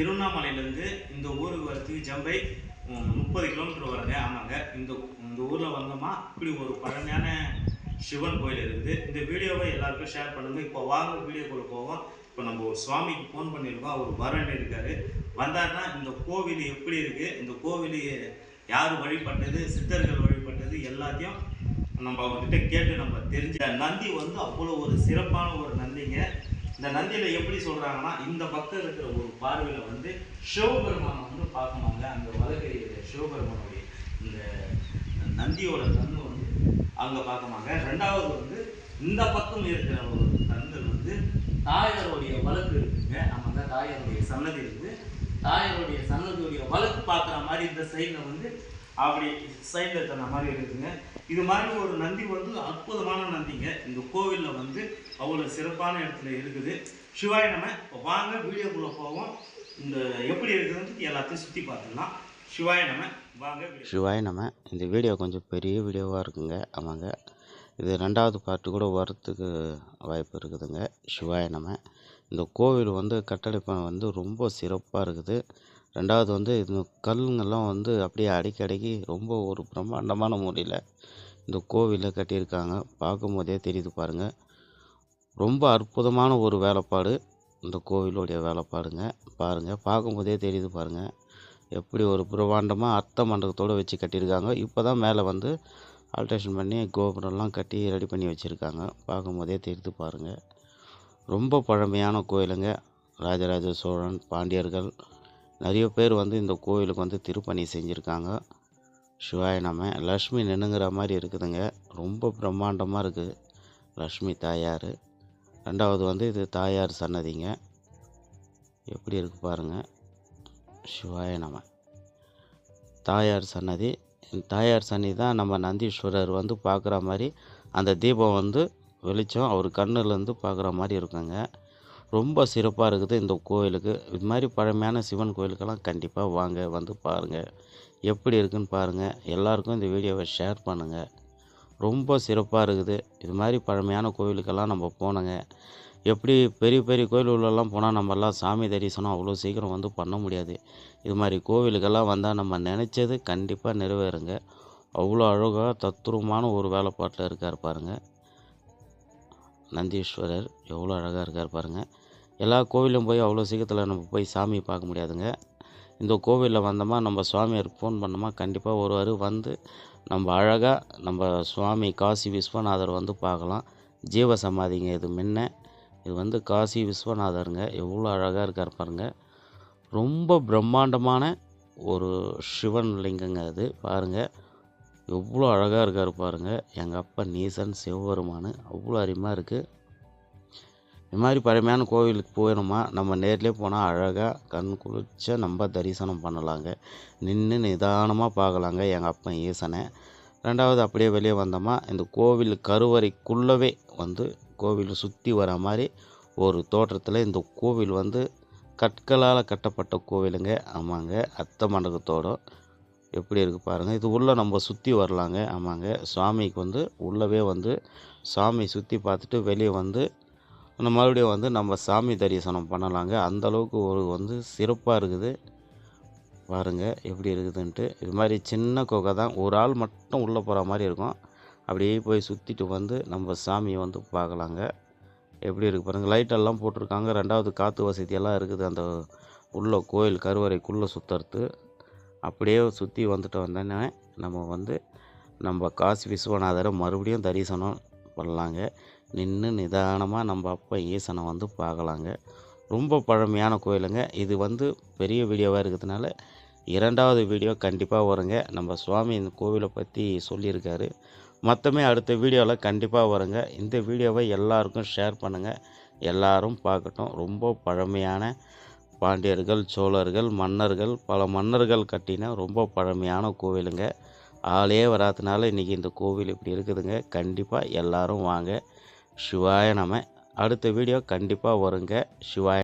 திருவண்ணாமலையிலேருந்து இந்த ஊருக்கு வரத்துக்கு ஜம்பை முப்பது கிலோமீட்டர் வருங்க ஆமாங்க. இந்த இந்த ஊரில் வந்தோமா இப்படி ஒரு பழமையான சிவன் கோயில் இருக்குது. இந்த வீடியோவை எல்லாருக்கும் ஷேர் பண்ணுங்கள் இப்போ வாங்க வீடியோக்குள்ளே போவோம். இப்போ நம்ம ஒரு சுவாமிக்கு ஃபோன் பண்ணியிருக்கோம். அவர் வரண்டு இருக்காரு. வந்தாருன்னா இந்த கோவில் எப்படி இருக்குது இந்த கோவில் யார் வழிபட்டது? சித்தர்கள் வழிபட்டது எல்லாத்தையும் நம்ம அவர்கிட்ட கேட்டு நம்ம தெரிஞ்ச நந்தி வந்து அவ்வளோ ஒரு சிறப்பான ஒரு நந்திங்க. இந்த நந்தியில எப்படி சொல்றாங்கன்னா இந்த பக்கம் இருக்கிற ஒரு பார்வையில வந்து சிவபெருமானை வந்து பார்க்கணுங்க அந்த வலகை சிவபெருமானுடைய இந்த நந்தியோட கண்ணு வந்து அங்கே பார்க்கமாங்க ரெண்டாவது வந்து இந்த பக்கம் இருக்கிற ஒரு கண்கள் வந்து தாயாருடைய வழக்கு இருக்குங்க. ஆமாங்க தாயாருடைய சன்னதி இருக்குது தாயாருடைய சன்னதியுடைய வழக்கு பார்க்குற மாதிரி இந்த சைடில் வந்து அப்படி சைடில் இருக்கிற மாதிரி இருக்குதுங்க இது மாதிரி ஒரு நந்தி வந்து அற்புதமான நந்திங்க. இந்த கோவிலில் வந்து அவ்வளோ சிறப்பான இடத்துல இருக்குது. சிவாய் நம்ம இப்போ வாங்க வீடியோக்குள்ளே போவோம். இந்த எப்படி இருக்குதுன்னு எல்லாத்தையும் சுற்றி பார்த்துக்கலாம் சிவாய நம்ம வாங்க video- சிவாய் நம்ம இந்த வீடியோ கொஞ்சம் பெரிய வீடியோவாக இருக்குங்க. ஆமாங்க. இது ரெண்டாவது பாட்டு கூட வரத்துக்கு வாய்ப்பு இருக்குதுங்க. சிவாய் நம்ம இந்த கோவில் வந்து கட்டமைப்பு வந்து ரொம்ப சிறப்பாக இருக்குது. ரெண்டாவது வந்து இந்த கல்லுங்கெல்லாம் வந்து அப்படியே அடுக்கி அடுக்கி ரொம்ப ஒரு பிரம்மாண்டமான முறையில் இந்த கோவிலை கட்டியிருக்காங்க. பார்க்கும்போதே தெரியுது பாருங்கள் ரொம்ப அற்புதமான ஒரு வேலைப்பாடு. இந்த கோவிலுடைய வேலைப்பாடுங்க. பாருங்கள் பார்க்கும்போதே தெரியுது பாருங்கள் எப்படி ஒரு பிரம்மாண்டமாக அர்த்த மண்டபத்தோடு வச்சு கட்டியிருக்காங்க. இப்போ தான் மேலே வந்து ஆல்ட்ரேஷன் பண்ணி கோபுரம்லாம் கட்டி ரெடி பண்ணி வச்சுருக்காங்க. பார்க்கும்போதே தெரிந்து பாருங்கள் ரொம்ப பழமையான கோயிலுங்க. ராஜராஜ சோழன் பாண்டியர்கள் நிறைய பேர் வந்து இந்த கோயிலுக்கு வந்து திருப்பணி செஞ்சுருக்காங்க. சிவாய நம்ம லக்ஷ்மி நின்னுங்கிற மாதிரி இருக்குதுங்க. ரொம்ப பிரம்மாண்டமாக இருக்குது லக்ஷ்மி தாயார். ரெண்டாவது வந்து இது தாயார் சன்னதிங்க. எப்படி இருக்கு பாருங்கள் சிவாய நம்ம தாயார் சன்னதி. தாயார் சன்னதி தான் நம்ம நந்தீஸ்வரர் வந்து பார்க்குற மாதிரி அந்த தீபம் வந்து வெளிச்சம் அவர் கண்ணுலேருந்து பார்க்குற மாதிரி இருக்குங்க. ரொம்ப சிறப்பாக இருக்குது இந்த கோயிலுக்கு. இது மாதிரி பழமையான சிவன் கோயிலுக்கெல்லாம் கண்டிப்பாக வாங்க வந்து பாருங்கள் எப்படி இருக்குன்னு பாருங்கள் எல்லாருக்கும் இந்த வீடியோவை ஷேர் பண்ணுங்கள் ரொம்ப சிறப்பாக இருக்குது. இது மாதிரி பழமையான கோவிலுக்கெல்லாம் நம்ம போனோங்க எப்படி பெரிய பெரிய கோயிலுள்ளெல்லாம் போனால் நம்மலாம் சாமி தரிசனம் அவ்வளோ சீக்கிரம் வந்து பண்ண முடியாது. இது மாதிரி கோவிலுக்கெல்லாம் வந்தால் நம்ம நினச்சது கண்டிப்பாக நிறைவேறுங்க. அவ்வளோ அழகாக தத்துரூபமான ஒரு வேலைப்பாட்டில் இருக்கார் பாருங்கள் நந்தீஸ்வரர் எவ்வளோ அழகாக இருக்கார் பாருங்க. எல்லா கோவிலும் போய் அவ்வளோ சீக்கிரத்தில் நம்ம போய் சாமி பார்க்க முடியாதுங்க. இந்த கோவிலில் வந்தோமா நம்ம சுவாமியார் ஃபோன் பண்ணோமா கண்டிப்பாக ஒருவர் வந்து நம்ம அழகாக நம்ம சுவாமி காசி விஸ்வநாதர் வந்து பார்க்கலாம். ஜீவ சமாதிங்க இது முன்ன. இது வந்து காசி விஸ்வநாதருங்க. எவ்வளோ அழகாக இருக்கார் பாருங்கள் ரொம்ப பிரம்மாண்டமான ஒரு சிவன் லிங்கங்க அது. பாருங்கள் எவ்வளோ அழகாக இருக்கார் பாருங்கள் எங்கள் அப்பா நீசன் சிவபெருமான். அவ்வளோ அருமையாக இருக்குது இது மாதிரி பழமையான கோவிலுக்கு போயிடணுமா நம்ம நேர்லேயே போனால் அழகாக கண் குளிர்ச்ச நம்ம தரிசனம் பண்ணலாங்க. நின்று நிதானமாக பார்க்கலாங்க எங்கள் அப்பா ஈசனை. ரெண்டாவது அப்படியே வெளியே வந்தோமா இந்த கோவில் கருவறைக்குள்ளவே வந்து கோவில் சுற்றி வர மாதிரி ஒரு தோற்றத்தில் இந்த கோவில் வந்து கற்களால் கட்டப்பட்ட கோவிலுங்க. ஆமாங்க அத்த மண்டபத்தோட எப்படி இருக்குது பாருங்கள் இது உள்ளே நம்ம சுற்றி வரலாங்க. ஆமாங்க. சுவாமிக்கு வந்து உள்ளவே வந்து சாமி சுற்றி பார்த்துட்டு வெளியே வந்து மறுபடியும் வந்து நம்ம சாமி தரிசனம் பண்ணலாங்க. அந்த அளவுக்கு ஒரு வந்து சிறப்பாக இருக்குது. பாருங்கள் எப்படி இருக்குதுன்ட்டு. இது மாதிரி சின்ன குகை தான். ஒரு ஆள் மட்டும் உள்ளே போகிற மாதிரி இருக்கும். அப்படியே போய் சுற்றிட்டு வந்து நம்ம சாமியை வந்து பார்க்கலாங்க. எப்படி இருக்குது பாருங்கள் லைட்டெல்லாம் போட்டிருக்காங்க. ரெண்டாவது காற்று வசதியெல்லாம் இருக்குது. அந்த உள்ள கோயில் கருவறைக்குள்ளே சுற்றுறது அப்படியே சுற்றி வந்துட்டு வந்தோன்னே நம்ம வந்து நம்ம காசி விஸ்வநாதரை மறுபடியும் தரிசனம் பண்ணலாங்க. நின்று நிதானமாக நம்ம அப்பா ஈசனை வந்து பார்க்கலாங்க. ரொம்ப பழமையான கோயிலுங்க. இது வந்து பெரிய வீடியோவாக இருக்கிறதுனால இரண்டாவது வீடியோ கண்டிப்பாக வருங்க. நம்ம சுவாமி இந்த கோவிலை பற்றி சொல்லியிருக்காரு. மொத்தமே அடுத்த வீடியோவில் கண்டிப்பாக வருங்க. இந்த வீடியோவை எல்லாருக்கும் ஷேர் பண்ணுங்கள் எல்லாரும் பார்க்கட்டும். ரொம்ப பழமையான பாண்டியர்கள் சோழர்கள் மன்னர்கள் பல மன்னர்கள் கட்டின ரொம்ப பழமையான கோவிலுங்க. ஆளே வராதனால இன்றைக்கி இந்த கோவில் இப்படி இருக்குதுங்க. கண்டிப்பாக எல்லோரும் வாங்க. சிவாய நம்ம அடுத்த வீடியோ கண்டிப்பாக வருங்க. சிவாய